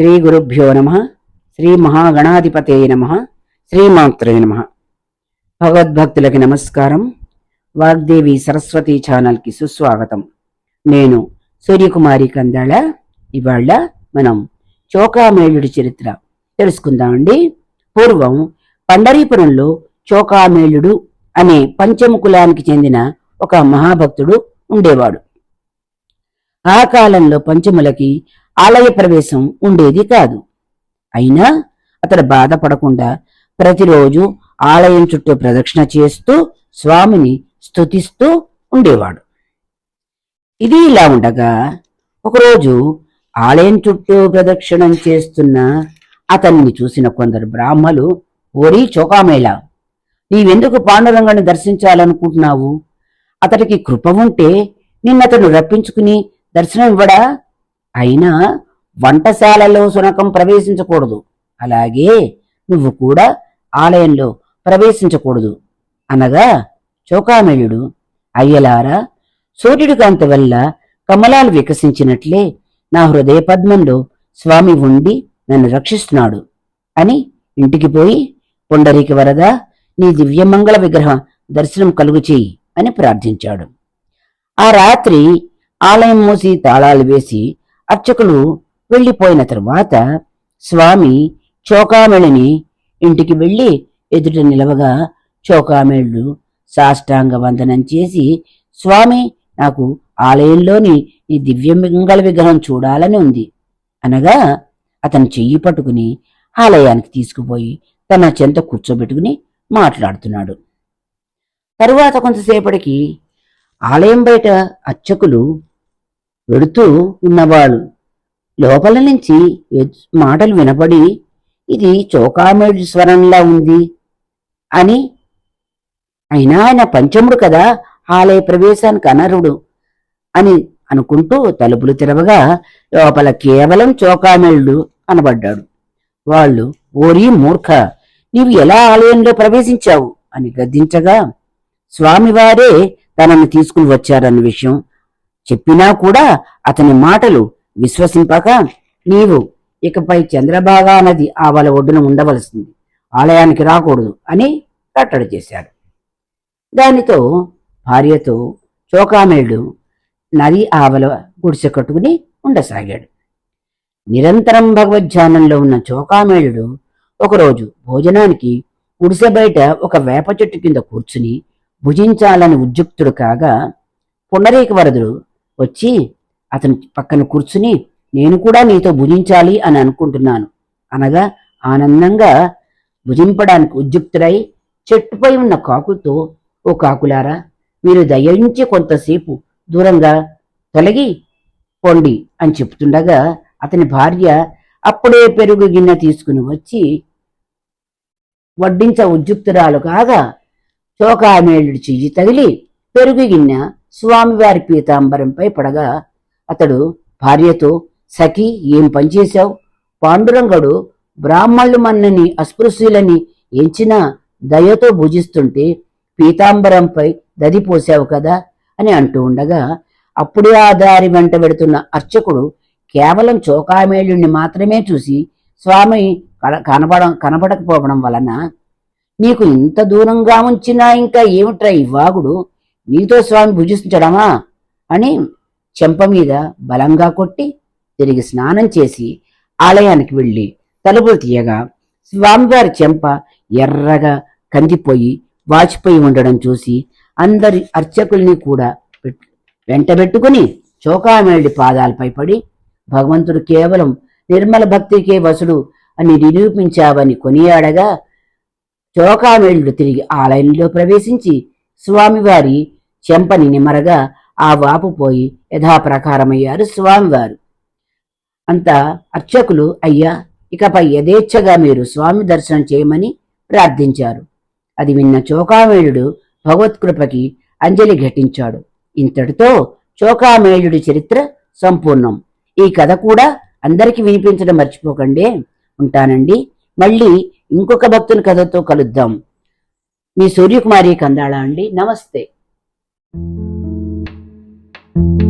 శ్రీ గురుభ్యో నమ శ్రీ మహాగణాధిపతే నమ శ్రీమాత్రే నమ. భగవద్భక్తులకి నమస్కారం. వాగ్దేవి సరస్వతి ఛానల్కి సుస్వాగతం. నేను సూర్యకుమారి కందాళ. ఇవాళ మనం చోకామేళుడి చరిత్ర తెలుసుకుందామండి పూర్వం పండరీపురంలో చోకామేళుడు అనే పంచముకులానికి చెందిన ఒక మహాభక్తుడు ఉండేవాడు. ఆ కాలంలో పంచములకి ఆలయ ప్రవేశం ఉండేది కాదు. అయినా అతడు బాధపడకుండా ప్రతిరోజు ఆలయం చుట్టూ ప్రదక్షిణ చేస్తూ స్వామిని స్తుతిస్తూ ఉండేవాడు. ఇది ఇలా ఉండగా ఒకరోజు ఆలయం చుట్టూ ప్రదక్షిణం చేస్తున్న అతన్ని చూసిన కొందరు బ్రాహ్మలు ఓరి చోకామేళ నీవెందుకు పాండురంగాన్ని దర్శించాలనుకుంటున్నావు? అతడికి కృప ఉంటే నిన్నతను రప్పించుకుని దర్శనం ఇవ్వడా? అయినా వంటశాలలో శునకం ప్రవేశించకూడదు. అలాగే నువ్వు కూడా ఆలయంలో ప్రవేశించకూడదు. అనగా చోకామేళుడు అయ్యలారా సూర్యుడి కాంతి వల్ల కమలాలు వికసించినట్లే నా హృదయ పద్మంలో స్వామి ఉండి నన్ను రక్షిస్తున్నాడు అని ఇంటికి పోయి పుండరీకి వరద నీ దివ్యమంగళ విగ్రహ దర్శనం కలుగు చేయి అని ప్రార్థించాడు. ఆ రాత్రి ఆలయం మూసి తాళాలు వేసి అర్చకులు వెళ్ళిపోయిన తరువాత స్వామి చోకామెళిని ఇంటికి వెళ్ళి ఎదుట నిలవగా చోకామెళ్ళు సాష్టాంగ వందనం చేసి స్వామి నాకు ఆలయంలోని ఈ దివ్యమంగళ విగ్రహం చూడాలని ఉంది. అనగా అతను చెయ్యి పట్టుకుని ఆలయానికి తీసుకుపోయి తన చెంత కూర్చోబెట్టుకుని మాట్లాడుతున్నాడు. తరువాత కొంతసేపటికి ఆలయం బయట అర్చకులు వెడుతూ ఉన్నవాళ్ళు. లోపల నుంచి మాటలు వినపడి ఇది చోకామేడు స్వరంలా ఉంది అని. అయినా ఆయన పంచముడు కదా ఆలయ ప్రవేశానికి అనరుడు అని అనుకుంటూ తలుపులు తెరవగా లోపల కేవలం చోకామేళ్ళు అనబడ్డాడు. వాళ్ళు ఓరి మూర్ఖ నీవు ఎలా ఆలయంలో ప్రవేశించావు అని గద్దించగా స్వామివారే తనను తీసుకుని వచ్చారన్న విషయం చెప్పినా కూడా అతని మాటలు విశ్వసింపక నీవు ఇకపై చంద్రబాగా నది ఆవల ఒడ్డున ఉండవలసింది. ఆలయానికి రాకూడదు అని కట్టడి చేశాడు. దానితో భార్యతో చోకామేళ్ళు నది ఆవల గుడిసె కట్టుకుని ఉండసాగాడు. నిరంతరం భగవద్ధ్యానంలో ఉన్న చోకామేళుడు ఒకరోజు భోజనానికి గుడిసె బయట ఒక వేప చెట్టు కింద కూర్చుని భుజించాలని ఉద్యుక్తుడు కాగా పుండరీక వరదుడు వచ్చి అతని పక్కన కూర్చుని నేను కూడా నీతో భుజించాలి అని అనుకుంటున్నాను. అనగా ఆనందంగా భుజింపడానికి ఉద్యుక్తుడై చెట్టుపై ఉన్న కాకులతో ఓ కాకులారా మీరు దయించి కొంతసేపు దూరంగా తొలగి పొండి అని చెప్తుండగా అతని భార్య అప్పుడే పెరుగు గిన్నె తీసుకుని వచ్చి వడ్డించ ఉద్యుక్తురాలు కాగా చోకామేళుడి చెయ్యి తగిలి పెరుగు గిన్నె స్వామివారి పీతాంబరంపై పడగా అతడు భార్యతో సఖి ఏం పనిచేశావు పాండురంగడు బ్రాహ్మణులు మన్నని అస్పృశ్యులని ఎంచినా దయతో భుజిస్తుంటే పీతాంబరంపై దది పోసావు కదా? అని అంటూ ఉండగా అప్పుడే ఆ దారి వెంట పెడుతున్న అర్చకుడు కేవలం చోకామేళుణ్ణి మాత్రమే చూసి స్వామి కన- కనపడకపోవడం కనబడకపోవడం వలన నీకు ఇంత దూరంగా ఉంచినా ఇంకా ఏమిట్రా ఇవ్వాగుడు వాగుడు? నీతో స్వామి భుజించడమా అని చెంప మీద బలంగా కొట్టి తిరిగి స్నానం చేసి ఆలయానికి వెళ్ళి తలుపులు తీయగా స్వామివారి చెంప ఎర్రగా కందిపోయి వాచిపోయి ఉండడం చూసి అందరి అర్చకుల్ని కూడా వెంటబెట్టుకుని చోకామేళ్ళి పాదాలపై పడి భగవంతుడు కేవలం నిర్మల భక్తికే వసుడు అని నిరూపించావని కొనియాడగా చోకామేళ్ళు తిరిగి ఆలయంలో ప్రవేశించి స్వామివారి చెంపని నిమరగా ఆ వాపు పోయి యథాప్రకారమయ్యారు స్వామివారు అంతా అర్చకులు అయ్యా ఇకపై యథేచ్ఛగా మీరు స్వామి దర్శనం చేయమని ప్రార్థించారు. అది విన్న చోకామేయుడు భగవత్కృపకి అంజలి ఘటించాడు. ఇంతటితో చోకామేయుడి చరిత్ర సంపూర్ణం. ఈ కథ కూడా అందరికీ వినిపించడం మర్చిపోకండి. ఉంటానండి. మళ్ళీ ఇంకొక భక్తుని కథతో కలుద్దాం. మీ సూర్యకుమారి కందాళ అండి. నమస్తే. thank you